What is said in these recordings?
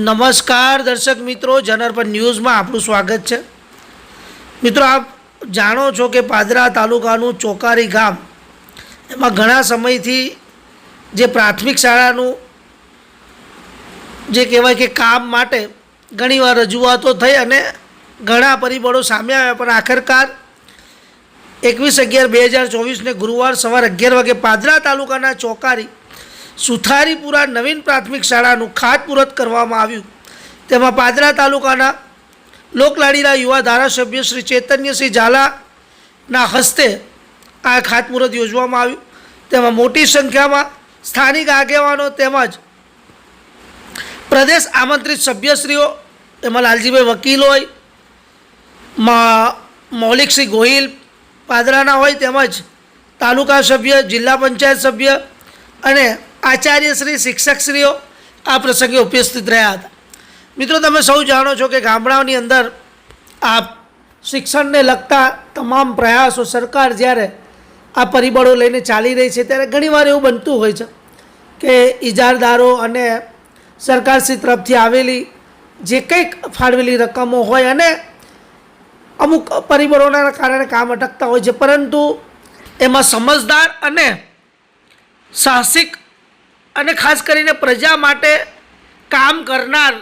નમસ્કાર દર્શક મિત્રો જનરપન ન્યૂઝમાં આપનું સ્વાગત છે. મિત્રો, આપ જાણો છો કે પાદરા તાલુકાનું ચોકારી ગામ, એમાં ઘણા સમયથી જે પ્રાથમિક શાળાનું જે કહેવાય કે કામ માટે ઘણીવાર રજૂઆતો થઈ અને ઘણા પરિબળો સામે આવ્યા. પણ આખરકાર એકવીસ અગિયાર બે હજાર ચોવીસને ગુરુવાર સવાર અગિયાર વાગે પાદરા તાલુકાના ચોકારી સુથારીપુરા નવીન પ્રાથમિક શાળાનું ખાતમુહૂર્ત કરવામાં આવ્યું. તેમાં પાદરા તાલુકાના લોકલાડીના યુવા ધારાસભ્ય શ્રી ચૈતન્યસિંહ ઝાલાના હસ્તે આ ખાતમુહૂર્ત યોજવામાં આવ્યું. તેમાં મોટી સંખ્યામાં સ્થાનિક આગેવાનો તેમજ પ્રદેશ આમંત્રિત સભ્યશ્રીઓ એમાં લાલજીભાઈ વકીલ હોય, મા મૌલિકસિંહ ગોહિલ પાદરાના હોય, તેમજ તાલુકા સભ્ય, જિલ્લા પંચાયત સભ્ય અને આચાર્યશ્રી, શિક્ષકશ્રીઓ આ પ્રસંગે ઉપસ્થિત રહ્યા હતા. મિત્રો, તમે સૌ જાણો છો કે ગામડાઓની અંદર આ શિક્ષણને લગતા તમામ પ્રયાસો સરકાર જ્યારે આ પરિબળો લઈને ચાલી રહી છે, ત્યારે ઘણીવાર એવું બનતું હોય છે કે ઇજારદારો અને સરકારશ્રી તરફથી આવેલી જે કંઈક ફાળવેલી રકમો હોય અને અમુક પરિબળોના કારણે કામ અટકતા હોય છે, પરંતુ એમાં સમજદાર અને સાહસિક અને ખાસ કરીને પ્રજા માટે કામ કરનાર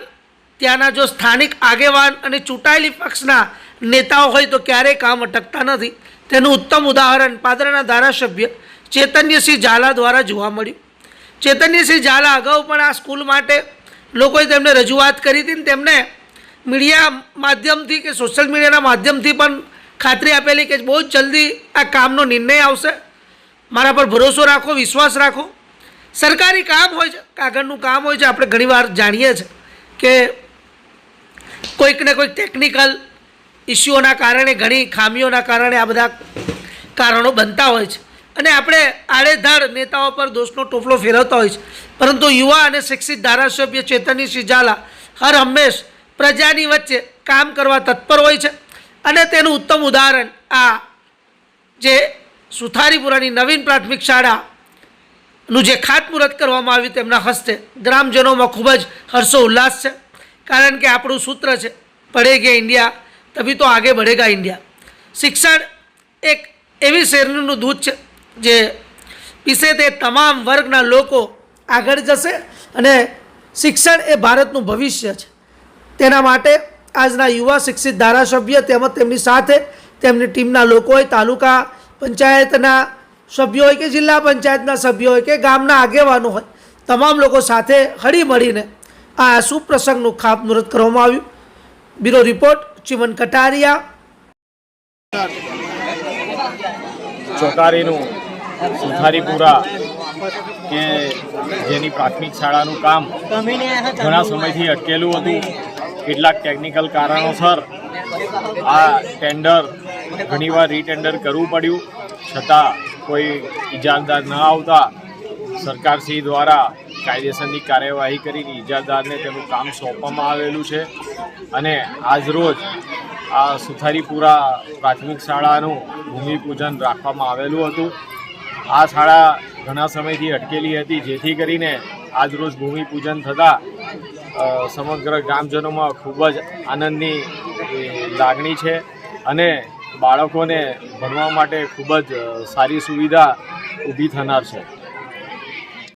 ત્યાંના જો સ્થાનિક આગેવાન અને ચૂંટાયેલી પક્ષના નેતાઓ હોય તો ક્યારેય કામ અટકતા નથી. તેનું ઉત્તમ ઉદાહરણ પાદરાના ધારાસભ્ય ચૈતન્યસિંહ ઝાલા દ્વારા જોવા મળ્યું. ચૈતન્યસિંહ ઝાલા અગાઉ પણ આ સ્કૂલ માટે લોકોએ તેમને રજૂઆત કરી હતી તેમને મીડિયા માધ્યમથી કે સોશિયલ મીડિયાના માધ્યમથી પણ ખાતરી આપેલી કે બહુ જ જલ્દી આ કામનો નિર્ણય આવશે. મારા પર ભરોસો રાખો, વિશ્વાસ રાખો. સરકારી કામ હોય છે, કાગળનું કામ હોય છે, આપણે ઘણીવાર જાણીએ છીએ કે કોઈક ને કોઈક ટેકનિકલ ઇસ્યુઓના કારણે, ઘણી ખામીઓના કારણે આ બધા કારણો બનતા હોય છે. અને આપણે આડેધડ નેતાઓ પર દોષનો ટોપલો ફેરવતા હોય છે. પરંતુ યુવા અને શિક્ષિત ધારાસભ્ય ચેતનસિંહ ઝાલા હર હંમેશ પ્રજાની વચ્ચે કામ કરવા તત્પર હોય છે. અને તેનું ઉત્તમ ઉદાહરણ આ જે સુથારીપુરાની નવીન પ્રાથમિક શાળાનું જે ખાતમુહૂર્ત કરવામાં આવ્યું તેમના હસ્તે, ગ્રામજનોમાં ખૂબ જ હર્ષો ઉલ્લાસ છે. કારણ કે આપણું સૂત્ર છે પઢેગે ઇન્ડિયા, તભી તો આગે બઢેગા ઇન્ડિયા. શિક્ષણ એક એવી શેરણીનું દૂધ છે, જે પીસે તે તમામ વર્ગના લોકો આગળ જશે અને શિક્ષણ એ ભારતનું ભવિષ્ય છે. તેના માટે આજના યુવા શિક્ષિત ધારાસભ્ય તેમજ તેમની સાથે તેમની ટીમના લોકોએ તાલુકા પંચાયતના સભ્યો હોય કે જિલ્લા પંચાયતના સભ્યો હોય કે ગામના આગેવાનો હોય, તમામ લોકો સાથે હળી મળીને આ સુપ્રસંગનું ખાતમુહૂર્ત કરવામાં આવ્યું. Bureau report Chiman Kataria. ચોકારીનું Sutharipura કે જેની પ્રાથમિક શાળાનું કામ ઘણા સમયથી અટકેલું હતું. કેટલાક ટેકનિકલ કારણોસર આ ટેન્ડર ઘણીવાર રીટેન્ડર કરવું પડ્યું. છતાં કોઈ ઇજારદાર ન આવતા સરકારશ્રી દ્વારા કાયદેસરની કાર્યવાહી કરીને ઇજારદારને તેનું કામ સોંપવામાં આવેલું છે. અને આજરોજ આ સુથારીપુરા પ્રાથમિક શાળાનું ભૂમિપૂજન રાખવામાં આવેલું હતું. આ શાળા ઘણા સમયથી અટકેલી હતી, જેથી કરીને આજરોજ ભૂમિપૂજન થતાં સમગ્ર ગ્રામજનોમાં ખૂબ જ આનંદની લાગણી છે. અને બાળકોને ભણવા માટે ખૂબ જ સારી સુવિધા ઊભી થનાર છે.